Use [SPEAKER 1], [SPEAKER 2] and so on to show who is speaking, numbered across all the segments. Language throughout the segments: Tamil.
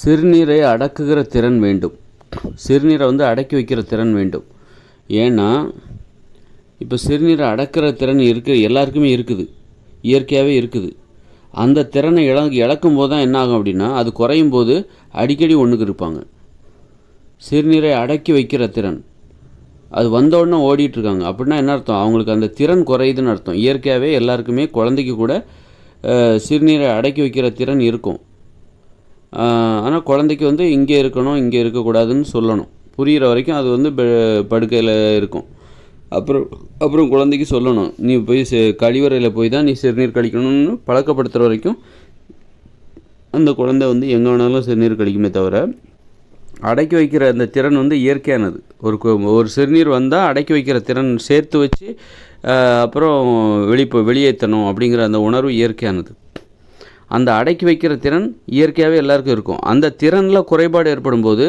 [SPEAKER 1] சிறுநீரை அடக்குகிற திறன் வேண்டும். சிறுநீரை வந்து அடக்கி வைக்கிற திறன் வேண்டும். ஏன்னா இப்போ சிறுநீரை அடக்கிற திறன் இருக்க எல்லாருக்குமே இருக்குது. இயற்கையாகவே இருக்குது. அந்த திறனை இழ இழக்கும் போது தான் என்ன ஆகும் அப்படின்னா அது குறையும் போது அடிக்கடி ஒன்றுக்கு இருப்பாங்க. சிறுநீரை அடக்கி வைக்கிற திறன். அது வந்த உடனே அப்படின்னா என்ன அர்த்தம்? அவங்களுக்கு அந்த திறன் குறையுதுன்னு அர்த்தம். இயற்கையாகவே எல்லாருக்குமே குழந்தைக்கு கூட சிறுநீரை அடக்கி வைக்கிற திறன் இருக்கும். ஆனால் குழந்தைக்கு வந்து இங்கே இருக்கணும் இங்கே இருக்கக்கூடாதுன்னு சொல்லணும். புரிகிற வரைக்கும் அது வந்து படுக்கையில் இருக்கும். அப்புறம் அப்புறம் குழந்தைக்கு சொல்லணும். நீ போய் கழிவறையில் போய் தான் நீ சிறுநீர் கழிக்கணும்னு பழக்கப்படுத்துகிற வரைக்கும் அந்த குழந்தை வந்து எங்கே வேணாலும் சிறுநீர் கழிக்குமே தவிர அடக்கி வைக்கிற அந்த திறன் வந்து இயற்கையானது. ஒரு ஒரு சிறுநீர் வந்தால் அடக்கி வைக்கிற திறன் சேர்த்து வச்சு அப்புறம் வெளிப்போ வெளியேற்றணும் அப்படிங்கிற அந்த உணர்வு இயற்கையானது. அந்த அடக்கி வைக்கிற திறன் இயற்கையாகவே எல்லாருக்கும் இருக்கும். அந்த திறனில் குறைபாடு ஏற்படும் போது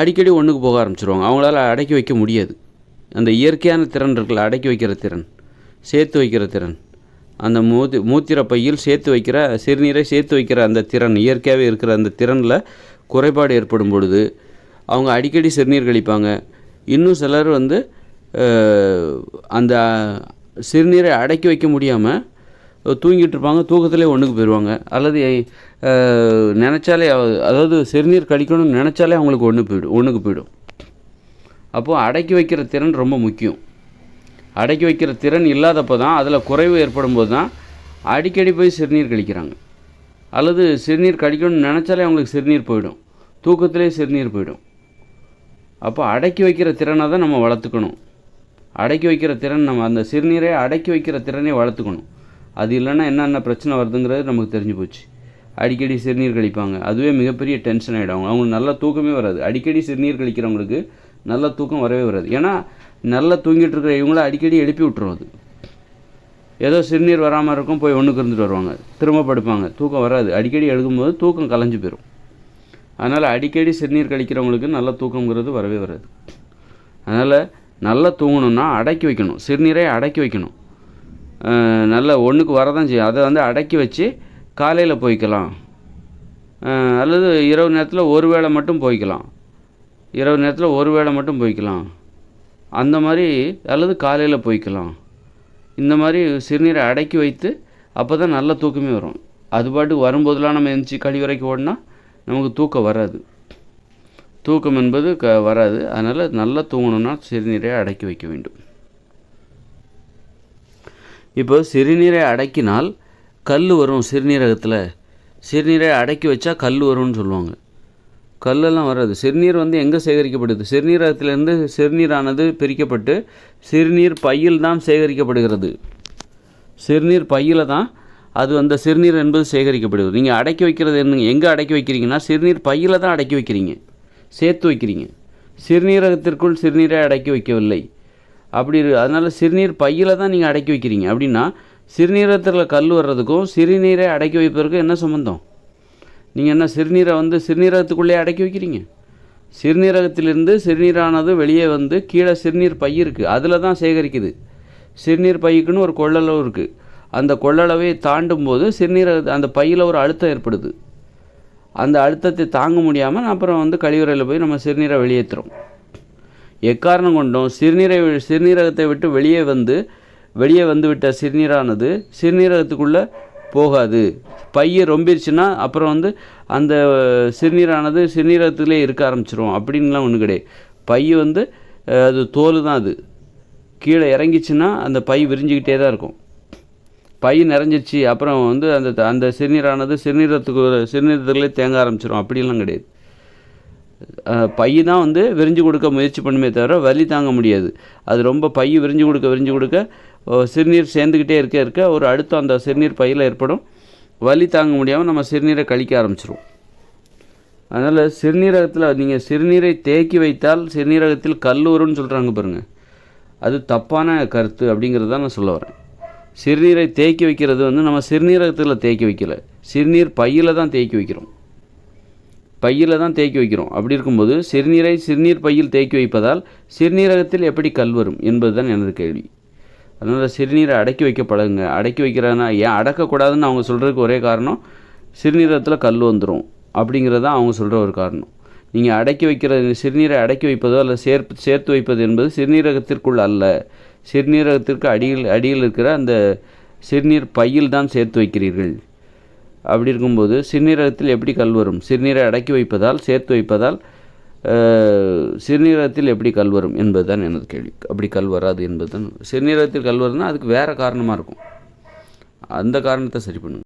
[SPEAKER 1] அடிக்கடி ஒன்றுக்கு போக ஆரம்பிச்சிருவாங்க. அவங்களால அடக்கி வைக்க முடியாது. அந்த இயற்கையான திறன் இருக்குல்ல அடக்கி வைக்கிற திறன் சேர்த்து வைக்கிற திறன். அந்த மூத்தி மூத்திர பையில் சேர்த்து வைக்கிற சிறுநீரை சேர்த்து வைக்கிற அந்த திறன் இயற்கையாகவே இருக்கிற அந்த திறனில் குறைபாடு ஏற்படும் பொழுது அவங்க அடிக்கடி சிறுநீர் கழிப்பாங்க. இன்னும் சிலர் வந்து அந்த சிறுநீரை அடக்கி வைக்க முடியாமல் தூங்கிட்டு இருப்பாங்க தூக்கத்திலே ஒன்றுக்கு போயிடுவாங்க அல்லது நினச்சாலே அதாவது சிறுநீர் கழிக்கணும்னு நினச்சாலே அவங்களுக்கு ஒன்று போயிடும் ஒன்றுக்கு போயிடும். அப்போது அடக்கி வைக்கிற திறன் ரொம்ப முக்கியம். அடக்கி வைக்கிற திறன் இல்லாதப்போ தான் அதில் குறைவு ஏற்படும் போது தான் அடிக்கடி போய் சிறுநீர் கழிக்கிறாங்க. அல்லது சிறுநீர் கழிக்கணும்னு நினச்சாலே அவங்களுக்கு சிறுநீர் போயிடும். தூக்கத்திலே சிறுநீர் போயிடும். அப்போ அடக்கி வைக்கிற திறனை தான் நம்ம வளர்த்துக்கணும். அடக்கி வைக்கிற திறன் நம்ம அந்த சிறுநீரை அடக்கி வைக்கிற திறனை வளர்த்துக்கணும். அது இல்லைன்னா என்னென்ன பிரச்சனை வருதுங்கிறது நமக்கு தெரிஞ்சு போச்சு. அடிக்கடி சிறுநீர் கழிப்பாங்க. அதுவே மிகப்பெரிய டென்ஷன் ஆகிடும் அவங்க அவங்களுக்கு நல்ல தூக்கமே வராது. அடிக்கடி சிறுநீர் கழிக்கிறவங்களுக்கு நல்ல தூக்கம் வரவே வராது. ஏன்னா நல்லா தூங்கிட்டு இருக்கிற இவங்கள அடிக்கடி எழுப்பி விட்டுரும் அது. ஏதோ சிறுநீர் வராமல் இருக்கும் போய் ஒன்றுக்கு இருந்துட்டு வருவாங்க. திரும்ப படுப்பாங்க. தூக்கம் வராது. அடிக்கடி எழுகும்போது தூக்கம் கலைஞ்சு போயிடும் அதனால் அடிக்கடி சிறுநீர் கழிக்கிறவங்களுக்கு நல்ல தூக்கங்கிறது வரவே வராது. அதனால் நல்லா தூங்கணும்னா அடக்கி வைக்கணும். சிறுநீரை அடக்கி வைக்கணும். நல்ல ஒன்றுக்கு வரதான் செய்யும். அதை வந்து அடக்கி வச்சு காலையில் போய்க்கலாம். அல்லது இரவு நேரத்தில் ஒரு வேளை மட்டும் போய்க்கலாம். இரவு நேரத்தில் ஒரு வேளை மட்டும் போய்க்கலாம். அந்த மாதிரி அல்லது காலையில் போய்க்கலாம். இந்த மாதிரி சிறுநீரை அடக்கி வைத்து அப்போ தான் நல்ல தூக்கமே வரும். அது பாட்டுக்கு வரும்போதெல்லாம் நம்ம எந்திரிச்சு கழிவறைக்கு ஓடினா நமக்கு தூக்கம் வராது. தூக்கம் என்பது க வராது. அதனால் நல்லா தூங்கணும்னா சிறுநீரை அடக்கி வைக்க வேண்டும். இப்போ சிறுநீரை அடக்கினால் கல் வரும் சிறுநீரகத்தில். சிறுநீரை அடக்கி வச்சா கல் வரும்னு சொல்லுவாங்க. கல்லெல்லாம் வராது. சிறுநீர் வந்து எங்கே சேகரிக்கப்படுது? சிறுநீரகத்திலேருந்து சிறுநீரானது பிரிக்கப்பட்டு சிறுநீர் பையில் தான் சேகரிக்கப்படுகிறது. சிறுநீர் பையில் தான் அது அந்த சிறுநீர் என்பது சேகரிக்கப்படுகிறது. நீங்கள் அடக்கி வைக்கிறது என்ன? எங்கே அடக்கி வைக்கிறீங்கன்னா சிறுநீர் பையில் தான் அடக்கி வைக்கிறீங்க. சேர்த்து வைக்கிறீங்க. சிறுநீரகத்திற்குள் சிறுநீரை அடக்கி வைக்கவில்லை. அப்படி அதனால் சிறுநீர் பையில் தான் நீங்கள் அடக்கி வைக்கிறீங்க. அப்படின்னா சிறுநீரகத்தில் கல் வர்றதுக்கும் சிறுநீரை அடக்கி வைப்பதற்கும் என்ன சம்மந்தம் நீங்கள் என்ன சிறுநீரை வந்து சிறுநீரகத்துக்குள்ளே அடக்கி வைக்கிறீங்க? சிறுநீரகத்திலிருந்து சிறுநீரானது வெளியே வந்து கீழே சிறுநீர் பை இருக்குது அதில் தான் சேகரிக்குது. சிறுநீர் பைக்குன்னு ஒரு கொள்ளளவு இருக்குது அந்த கொள்ளளவை தாண்டும் போது சிறுநீரக அந்த பையில் ஒரு அழுத்தம் ஏற்படுது. அந்த அழுத்தத்தை தாங்க முடியாமல் அப்புறம் வந்து கழிவறையில் போய் நம்ம சிறுநீரை வெளியேற்றுறோம் எக்காரணம் கொண்டும் சிறுநீரை சிறுநீரகத்தை விட்டு வெளியே வந்து வெளியே வந்து விட்ட சிறுநீரானது சிறுநீரகத்துக்குள்ளே போகாது. பையை ரொம்பிருச்சுன்னா அப்புறம் வந்து அந்த சிறுநீரானது சிறுநீரகத்திலே இருக்க ஆரம்பிச்சிரும். அப்படின்லாம் ஒன்று கிடையாது. பை வந்து அது தோல் தான் அது. கீழே இறங்கிச்சுன்னா அந்த பை விரிஞ்சிக்கிட்டே தான் இருக்கும். பை நிறைஞ்சிருச்சு அப்புறம் வந்து அந்த அந்த சிறுநீரானது சிறுநீரகத்துக்கு சிறுநீரகத்திலே தேங்க ஆரம்பிச்சிடும் அப்படிலாம் கிடையாது. பை தான் வந்து விரிஞ்சு கொடுக்க முயற்சி பண்ணுமே தவிர வலி தாங்க முடியாது. அது ரொம்ப பை விரிஞ்சு கொடுக்க விரிஞ்சு கொடுக்க சிறுநீர் சேர்ந்துக்கிட்டே இருக்க இருக்க ஒரு அடுத்த அந்த சிறுநீர் பையில் ஏற்படும். வலி தாங்க முடியாமல் நம்ம சிறுநீரை கழிக்க ஆரம்பிச்சிடும் அதனால் சிறுநீரகத்தில் நீங்கள் சிறுநீரை தேக்கி வைத்தால் சிறுநீரகத்தில் கல்லூருன்னு சொல்கிறாங்க பாருங்கள் அது தப்பான கருத்து அப்படிங்கிறது தான் நான் சொல்ல வரேன். சிறுநீரை தேக்கி வைக்கிறது வந்து நம்ம சிறுநீரகத்தில் தேக்கி வைக்கல. சிறுநீர் பையில் தான் தேக்கி வைக்கிறோம். பையில் தான் தேக்கி வைக்கிறோம். அப்படி இருக்கும்போது சிறுநீரை சிறுநீர் பையில் தேக்கி வைப்பதால் சிறுநீரகத்தில் எப்படி கல் வரும் என்பது தான் எனது கேள்வி. அதனால் சிறுநீரை அடக்கி வைக்க பழகுங்க. அடக்கி வைக்கிறாங்கன்னா ஏன் அடக்கக்கூடாதுன்னு அவங்க சொல்கிறதுக்கு ஒரே காரணம் சிறுநீரகத்தில் கல் வந்துடும் அப்படிங்கிறது தான் அவங்க சொல்கிற ஒரு காரணம். நீங்கள் அடக்கி வைக்கிற சிறுநீரை அடக்கி வைப்பதோ அல்லது சேர்ப்பு சேர்த்து வைப்பது என்பது சிறுநீரகத்திற்குள் அல்ல. சிறுநீரகத்திற்கு அடியில் அடியில் இருக்கிற அந்த சிறுநீர் பையில் தான் சேர்த்து வைக்கிறீர்கள். அப்படி இருக்கும்போது சிறுநீரகத்தில் எப்படி கல் வரும்? சிறுநீரை அடக்கி வைப்பதால் சேர்த்து வைப்பதால் சிறுநீரகத்தில் எப்படி கல் வரும் என்பது தான் எனது கேள்வி. அப்படி கல் வராது என்பது தான் சிறுநீரகத்தில் கல் வருதுன்னா அதுக்கு வேறு காரணமாக இருக்கும். அந்த காரணத்தை சரி பண்ணுங்கள்